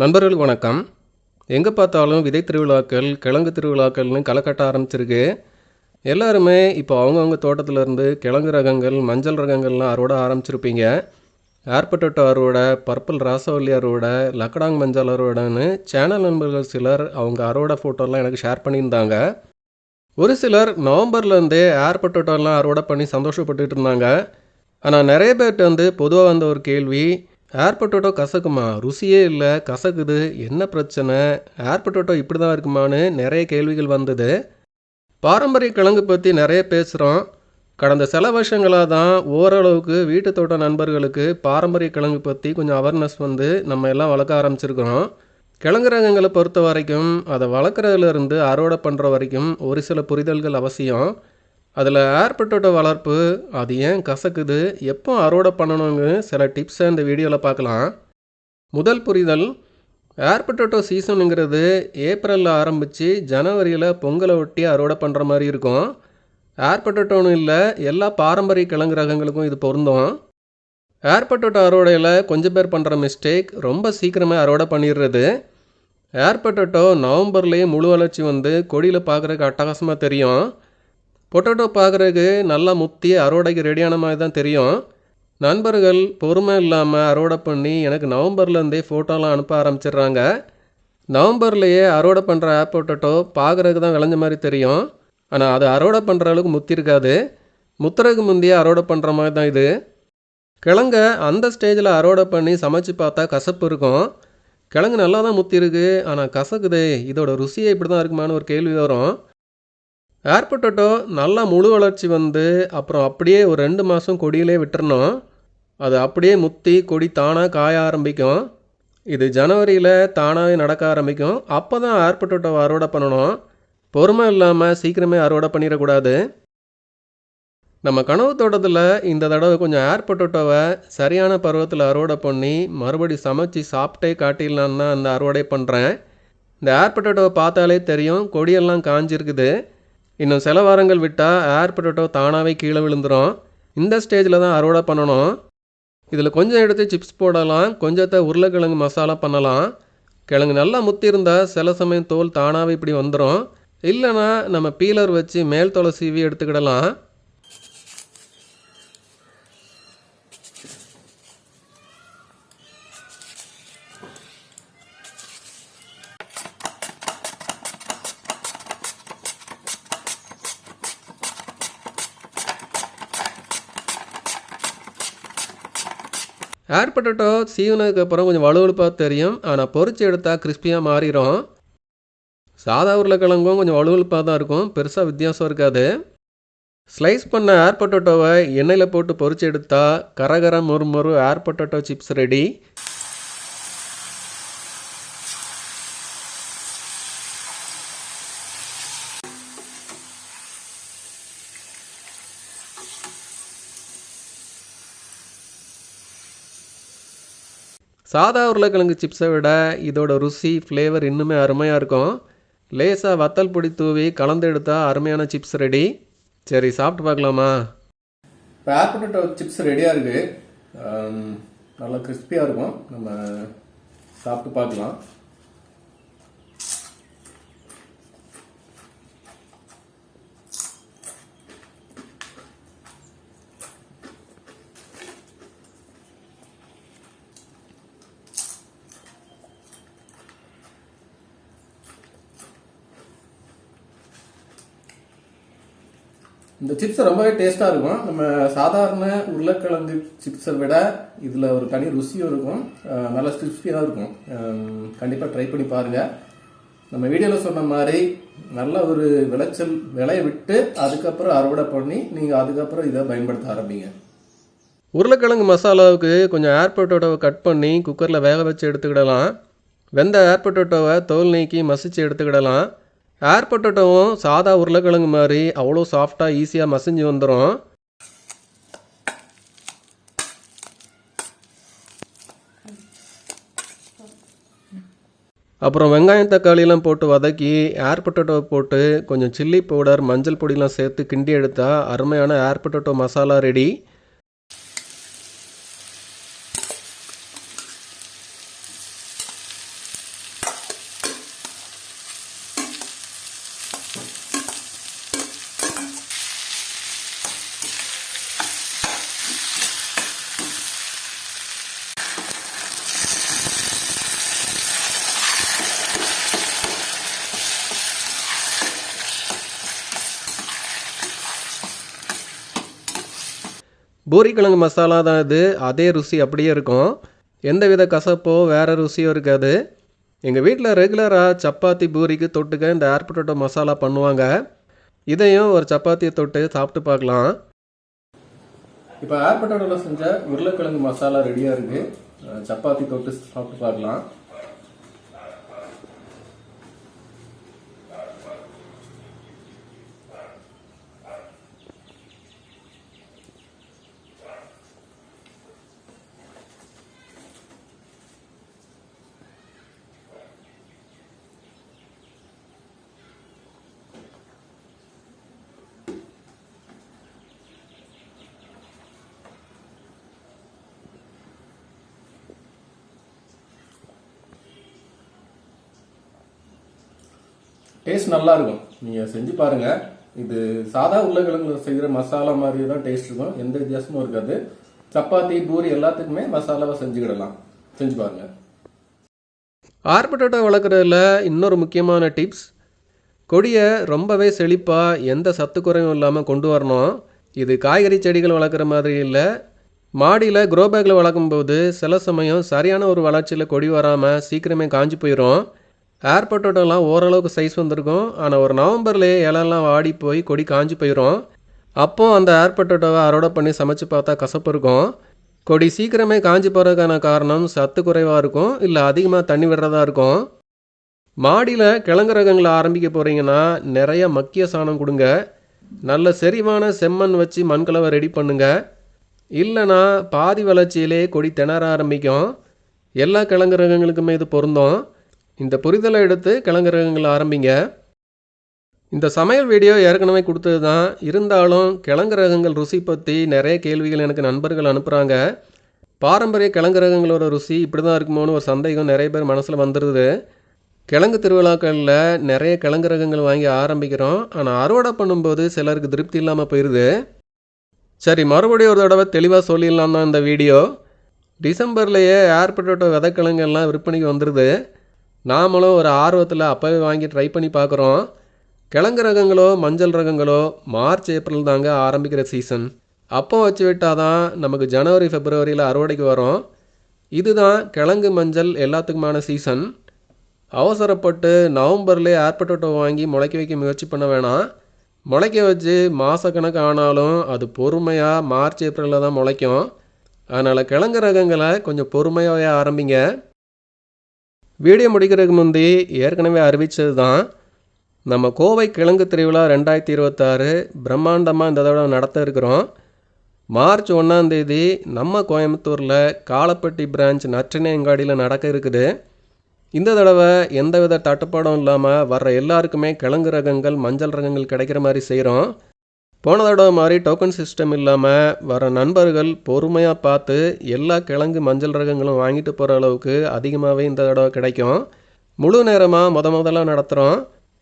நண்பர்கள் வணக்கம். எங்கே பார்த்தாலும் விதை திருவிழாக்கள் கிழங்கு திருவிழாக்கள்னு களை கட்ட ஆரம்பிச்சிருக்கு. எல்லாருமே இப்போ அவங்கவுங்க தோட்டத்திலேருந்து கிழங்கு ரகங்கள் மஞ்சள் ரகங்கள்லாம் அறுவடை ஆரம்பிச்சிருப்பீங்க. ஏர் பொட்டேட்டோ அறுவடை பர்பிள் ராசவல்லி அறுவடை லக்கடாங் மஞ்சள் அறுவடைன்னு சேனல் நண்பர்கள் சிலர் அவங்க அறுவடை ஃபோட்டோலாம் எனக்கு ஷேர் பண்ணியிருந்தாங்க. ஒரு சிலர் நவம்பர்லேருந்தே ஏர் பொட்டேட்டோலாம் அறுவடை பண்ணி சந்தோஷப்பட்டுக்கிட்டு இருந்தாங்க. ஆனால் நிறைய பேர்கிட்ட வந்து பொதுவாக வந்த ஒரு கேள்வி ஏர் கசக்குமா? ருசியே இல்லை. கசக்குது. என்ன பிரச்சனை? ஏர் இப்படி தான் இருக்குமான்னு நிறைய கேள்விகள் வந்தது. பாரம்பரிய கிழங்கு பற்றி நிறைய பேசுகிறோம் கடந்த சில வருஷங்களாக தான் ஓரளவுக்கு வீட்டு தோட்ட நண்பர்களுக்கு பாரம்பரிய கிழங்கு பற்றி கொஞ்சம் அவேர்னஸ் வந்து நம்ம எல்லாம் வளர்க்க ஆரம்பிச்சிருக்கிறோம். கிழங்கு ரகங்களை பொறுத்த வரைக்கும் அதை வளர்க்குறதுலேருந்து அறுவடை பண்ணுற வரைக்கும் ஒரு சில புரிதல்கள் அவசியம். அதில் ஏர் வளர்ப்பு அது ஏன் கசக்குது எப்போ அறுவடை பண்ணணுங்க சில டிப்ஸை இந்த வீடியோவில் பார்க்கலாம். முதல் புரிதல் ஏர் பொட்டேட்டோ சீசனுங்கிறது ஏப்ரலில் ஆரம்பித்து ஜனவரியில் பொங்கலை ஒட்டி அறுவடை பண்ணுற மாதிரி இருக்கும். ஏர் பொட்டேட்டோன்னு இல்லை எல்லா பாரம்பரிய கிழங்கு ரகங்களுக்கும் இது பொருந்தும். ஏர் பொட்டேட்டோ அறுவடையில் கொஞ்சம் பேர் பண்ணுற மிஸ்டேக் ரொம்ப சீக்கிரமாக அறுவடை பண்ணிடுறது. ஏர் பொட்டேட்டோ நவம்பர்லேயே முழு வளர்ச்சி வந்து கொடியில் பார்க்குறதுக்கு அட்டகாசமாக தெரியும். பொட்டேட்டோ பார்க்குறதுக்கு நல்லா முத்தி அறுவடைக்கு ரெடியான மாதிரி தான் தெரியும். நண்பர்கள் பொறுமை இல்லாமல் அறுவடை பண்ணி எனக்கு நவம்பர்லேருந்தே ஃபோட்டோலாம் அனுப்ப ஆரம்பிச்சிடுறாங்க. நவம்பர்லேயே அறுவடை பண்ணுற ஆப் பொட்டேட்டோ பார்க்குறதுக்கு தான் விளைஞ்ச மாதிரி தெரியும். ஆனால் அது அறுவடை பண்ணுற அளவுக்கு முத்தி இருக்காது. முத்துறதுக்கு முந்தையே அறுவடை பண்ணுற மாதிரி தான் இது. கிழங்க அந்த ஸ்டேஜில் அறுவடை பண்ணி சமைச்சு பார்த்தா கசப்பு இருக்கும். கிழங்கு நல்லா தான் முத்தி இருக்கு. ஆனால் கசக்குதே இதோட ருசியே இப்படி தான் இருக்குமான்னு ஒரு கேள்வி வரும். ஏர்பொட்டேட்டோ நல்லா முழு வளர்ச்சி வந்து அப்புறம் அப்படியே ஒரு ரெண்டு மாதம் கொடியிலே விட்டுறணும். அது அப்படியே முத்தி கொடி தானாக காய ஆரம்பிக்கும். இது ஜனவரியில் தானாகவே நடக்க ஆரம்பிக்கும். அப்போ தான் ஏர்பொட்டேட்டோவை அறுவடை பண்ணணும். பொறுமை இல்லாமல் சீக்கிரமே அறுவடை பண்ணிடக்கூடாது. நம்ம கனவு தோட்டத்தில் இந்த தடவை கொஞ்சம் ஏர் சரியான பருவத்தில் அறுவடை பண்ணி மறுபடி சமைச்சு சாப்பிட்டே காட்டிடலான்னு தான் அந்த அறுவடை பண்ணுறேன் இந்த ஏர் பொட்டேட்டோவை பார்த்தாலே தெரியும் கொடியெல்லாம் காஞ்சிருக்குது. இன்னும் சில வாரங்கள் விட்டால் ஏர் பொட்டேட்டோ தானாகவே கீழே விழுந்துடும் இந்த ஸ்டேஜில் தான் அறுவடை பண்ணணும். இதில் கொஞ்சம் எடுத்து சிப்ஸ் போடலாம் கொஞ்சத்தை உருளைக்கிழங்கு மசாலா பண்ணலாம். கிழங்கு நல்லா முத்தி இருந்தால் சில சமயம் தோல் தானாகவே இப்படி வந்துடும் இல்லைன்னா நம்ம பீலர் வச்சு மேல் தோலை சீவி எடுத்துக்கிடலாம். ஏர் பொட்டேட்டோ? சீவினதுக்கப்புறம் கொஞ்சம் வலுவழுப்பாக தெரியும். ஆனால் பொறிச்சு எடுத்தால் கிறிஸ்பியாக மாறிடும் சாதா உருளைக்கிழங்கும் கொஞ்சம் வலுவழுப்பாக தான் இருக்கும். பெருசாக வித்தியாசம் இருக்காது. ஸ்லைஸ் பண்ண ஏர் பொட்டேட்டோவை எண்ணெயில் போட்டு பொறிச்சு எடுத்தால் கரகர மொறு மொறு ஏர் பொட்டேட்டோ சிப்ஸ் ரெடி சாதா உருளைக்கிழங்கு சிப்ஸை விட இதோட ருசி ஃப்ளேவர் இன்னுமே அருமையாக இருக்கும். லேசாக வத்தல் பொடி தூவி கலந்து எடுத்தால் அருமையான சிப்ஸ் ரெடி சரி சாப்பிட்டு பார்க்கலாமா? இப்போ ஏர் சிப்ஸ் ரெடியாக இருக்குது நல்லா கிறிஸ்பியாக இருக்கும். நம்ம சாப்பிட்டு பார்க்கலாம். இந்த சிப்ஸ் ரொம்பவே டேஸ்ட்டாக இருக்கும். நம்ம சாதாரண உருளைக்கிழங்கு சிப்ஸை விட இதில் ஒரு தனி ருசியும் இருக்கும். நல்லா நல்ல கிறிஸ்பியாக இருக்கும். கண்டிப்பாக ட்ரை பண்ணி பாருங்கள் நம்ம வீடியோவில் சொன்ன மாதிரி நல்ல ஒரு விளைச்சல் விளைய விட்டு அதுக்கப்புறம் அறுவடை பண்ணி நீங்கள் அதுக்கப்புறம் இதை பயன்படுத்த ஆரம்பிங்க. உருளைக்கிழங்கு மசாலாவுக்கு கொஞ்சம் ஏர் பொட்டேட்டோவை கட் பண்ணி குக்கரில் வேக வச்சு எடுத்துக்கிடலாம். வெந்த ஏர் பொட்டேட்டோவை தோல் நீக்கி மசிச்சு எடுத்துக்கிடலாம். ஏர் பொட்டேட்டோவும் சாதா உருளைக்கிழங்கு மாதிரி அவ்வளோ சாஃப்டாக ஈஸியாக மசிஞ்சு வந்துடும் அப்புறம் வெங்காயம் தக்காளியெல்லாம் போட்டு வதக்கி ஏர் பொட்டேட்டோவை போட்டு கொஞ்சம் சில்லி பவுடர் மஞ்சள் பொடியெலாம் சேர்த்து கிண்டி எடுத்தால் அருமையான air potato masala ready puri கிழங்கு மசாலா தான் இது. அதே ருசி அப்படியே இருக்கும். எந்த வித கசப்போ வேறு ருசியோ இருக்காது. எங்கள் வீட்டில் ரெகுலராக சப்பாத்தி பூரிக்கு தொட்டுக்க இந்த ஏர் பொட்டேட்டோ மசாலா பண்ணுவாங்க. இதையும் ஒரு சப்பாத்தியை தொட்டு சாப்பிட்டு பார்க்கலாம். இப்போ ஏர் பொட்டேட்டோவில் செஞ்ச உருளைக்கிழங்கு மசாலா ரெடியாக இருக்கு. சப்பாத்தி தொட்டு சாப்பிட்டு பார்க்கலாம். டேஸ்ட் நல்லா இருக்கும் நீங்கள் செஞ்சு பாருங்க. இது சாதா உருளைக்கிழங்குல செய்கிற மசாலா மாதிரி தான் டேஸ்ட் இருக்கும். எந்த வித்தியாசமும் இருக்காது. சப்பாத்தி பூரி எல்லாத்துக்குமே மசாலாவை செஞ்சுக்கிடலாம். செஞ்சு பாருங்க. ஆர் பொட்டேட்டோ வளர்க்குறதுல இன்னொரு முக்கியமான டிப்ஸ் கொடியை ரொம்பவே செழிப்பாக எந்த சத்து குறையும் இல்லாமல் கொண்டு வரணும். இது காய்கறி செடிகள் வளர்க்குற மாதிரி இல்லை. மாடியில் க்ரோ பேக்கில் வளர்க்கும்போது சில சமயம் சரியான ஒரு வளர்ச்சியில் கொடி வராமல் சீக்கிரமே காஞ்சு போயிடும் ஏர் பொட்டேட்டோலாம் ஓரளவுக்கு சைஸ் வந்திருக்கும். ஆனால் ஒரு நவம்பர்லேயே இலெல்லாம் வாடி போய் கொடி காஞ்சி போயிடும் அப்போது அந்த ஏர் பொட்டேட்டோவை அறுவடை பண்ணி சமைச்சு பார்த்தா கசப்பு இருக்கும். கொடி சீக்கிரமே காஞ்சி போகிறதுக்கான காரணம் சத்து குறைவாக இருக்கும். இல்லை அதிகமாக தண்ணி விடுறதா இருக்கும். மாடியில் கிழங்கு ரகங்களை ஆரம்பிக்க போகிறீங்கன்னா நிறைய மக்கிய சாணம் கொடுங்க. நல்ல செறிவான செம்மண் வச்சு மண்கலவை ரெடி பண்ணுங்க. இல்லைனா பாதி வளர்ச்சியிலே கொடி திணற ஆரம்பிக்கும். எல்லா கிழங்கு ரகங்களுக்குமே இது பொருந்தும். இந்த புரிதலை எடுத்து கிழங்கு ஆரம்பிங்க. இந்த சமையல் வீடியோ ஏற்கனவே கொடுத்தது தான். இருந்தாலும் கிழங்கு ரகங்கள் ருசி பற்றி நிறைய கேள்விகள் எனக்கு நண்பர்கள் அனுப்புகிறாங்க பாரம்பரிய கிளங்குரகங்களோட ருசி இப்படி தான் இருக்குமோன்னு ஒரு சந்தேகம் நிறைய பேர் மனசில் வந்துடுது கிழங்கு திருவிழாக்களில் நிறைய கிழங்கு ரகங்கள் வாங்கி ஆரம்பிக்கிறோம். ஆனால் அறுவடை பண்ணும்போது சிலருக்கு திருப்தி இல்லாமல் போயிடுது சரி மறுபடியும் ஒரு தடவை தெளிவாக சொல்லிடலாம் தான் இந்த வீடியோ டிசம்பர்லேயே ஏர்பட்டோட்டோ விதைக்கிழங்கெல்லாம் விற்பனைக்கு வந்துடுது நாமளும் ஒரு ஆர்வத்தில் அப்போவே வாங்கி ட்ரை பண்ணி பார்க்குறோம் கிழங்கு ரகங்களோ மஞ்சள் ரகங்களோ மார்ச் ஏப்ரல் தாங்க ஆரம்பிக்கிற சீசன் அப்போ வச்சு விட்டால் தான் நமக்கு ஜனவரி ஃபெப்ரவரியில் அறுவடைக்கு வரும். இதுதான் கிழங்கு மஞ்சள் எல்லாத்துக்குமான சீசன் அவசரப்பட்டு நவம்பர்லேயே ஏர் வாங்கி முளைக்க வைக்க முயற்சி பண்ண வேணாம். முளைக்க வச்சு மாதக்கணக்கு ஆனாலும் அது பொறுமையாக மார்ச் ஏப்ரலில் தான் முளைக்கும். அதனால் கிழங்கு ரகங்களை கொஞ்சம் பொறுமையாகவே ஆரம்பிங்க. வீடியோ முடிக்கிறதுக்கு முந்தி ஏற்கனவே அறிவித்தது தான் நம்ம கோவை கிழங்கு திருவிழா ரெண்டாயிரத்தி இருபத்தாறு பிரம்மாண்டமாக இந்த தடவை நடத்த இருக்கிறோம். மார்ச் ஒன்றாந்தேதி நம்ம கோயம்புத்தூரில் காலப்பட்டி பிரான்ச் நற்றினையங்காடியில் நடக்க இருக்குது. இந்த தடவை எந்தவித தட்டுப்பாடும் இல்லாமல் வர்ற எல்லாருக்குமே கிழங்கு ரகங்கள் மஞ்சள் ரகங்கள் கிடைக்கிற மாதிரி செய்கிறோம் போன தடவை மாதிரி டோக்கன் சிஸ்டம் இல்லாமல் வர நண்பர்கள் பொறுமையாக பார்த்து எல்லா கிழங்கு மஞ்சள் ரகங்களும் வாங்கிட்டு போகிற அளவுக்கு அதிகமாகவே இந்த தடவை கிடைக்கும். முழு நேரமாக முத முதல்ல நடத்துகிறோம்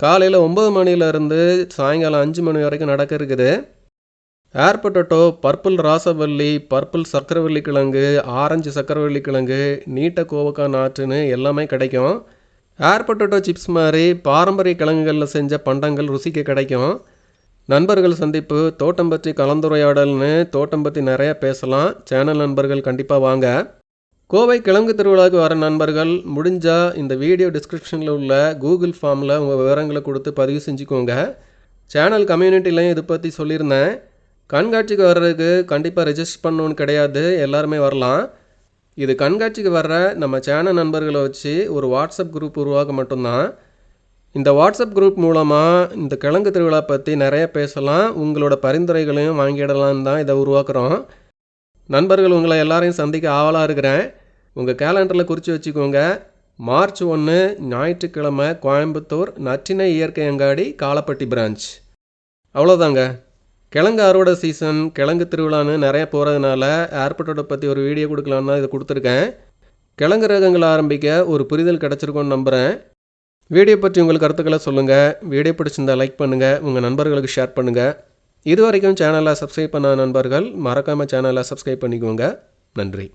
காலையில் ஒம்பது மணிலேருந்து சாயங்காலம் அஞ்சு மணி வரைக்கும் நடக்க இருக்குது. ஏர் பொட்டேட்டோ பர்பிள் ராசவல்லி பர்பிள் சக்கரவள்ளி கிழங்கு ஆரஞ்சு சக்கரவள்ளி கிழங்கு நீட்ட கோவக்காய் நாற்றுன்னு எல்லாமே கிடைக்கும். ஏர் பொட்டேட்டோ சிப்ஸ் மாதிரி பாரம்பரிய கிழங்குகளில் செஞ்ச பண்டங்கள் ருசிக்க கிடைக்கும். நண்பர்கள் சந்திப்பு தோட்டம் பற்றி கலந்துரையாடல்னு தோட்டம் பற்றி நிறைய பேசலாம். சேனல் நண்பர்கள் கண்டிப்பாக வாங்க. கோவை கிழங்கு திருவிழாவுக்கு வர நண்பர்கள் முடிஞ்சால் இந்த வீடியோ டிஸ்கிரிப்ஷனில் உள்ள கூகுள் ஃபார்மில் உங்கள் விவரங்களை கொடுத்து பதிவு செஞ்சுக்கோங்க. சேனல் கம்யூனிட்டிலையும் இதை பற்றி சொல்லியிருந்தேன். கண்காட்சிக்கு வர்றதுக்கு கண்டிப்பாக ரெஜிஸ்டர் பண்ணணும்னு கிடையாது. எல்லாருமே வரலாம். இது கண்காட்சிக்கு வர்ற நம்ம சேனல் நண்பர்களை வச்சு ஒரு வாட்ஸ்அப் குரூப் உருவாக்க மட்டும்தான். இந்த வாட்ஸ்அப் குரூப் மூலமாக இந்த கிழங்கு திருவிழா பற்றி நிறைய பேசலாம். உங்களோட பரிந்துரைகளையும் வாங்கிடலான்னு தான் இதை உருவாக்குறோம். நண்பர்கள் உங்களை எல்லாரையும் சந்திக்க ஆவலாக இருக்கிறேன். உங்கள் கேலண்டரில் குறித்து வச்சுக்கோங்க. மார்ச் ஒன்று ஞாயிற்றுக்கிழமை கோயம்புத்தூர் நற்றினை இயற்கை அங்காடி காலப்பட்டி பிரான்ச் அவ்வளோதாங்க கிழங்கு அறுவடை சீசன் கிழங்கு திருவிழான்னு நிறைய போகிறதுனால ஏர்போர்ட்டோட பற்றி ஒரு வீடியோ கொடுக்கலான்னு தான் இதை கொடுத்துருக்கேன். கிழங்கு ரகங்களை ஆரம்பிக்க ஒரு புரிதல் கிடச்சிருக்கோன்னு நம்புகிறேன் வீடியோ பற்றி உங்கள் கருத்துக்களை சொல்லுங்கள் வீடியோ பிடிச்சிருந்தா லைக் பண்ணுங்கள் உங்கள் நண்பர்களுக்கு ஷேர் பண்ணுங்கள் இது வரைக்கும் சேனலை சப்ஸ்கிரைப் பண்ண நண்பர்கள் மறக்காமல் சேனலை சப்ஸ்கிரைப் பண்ணிக்கோங்க. நன்றி.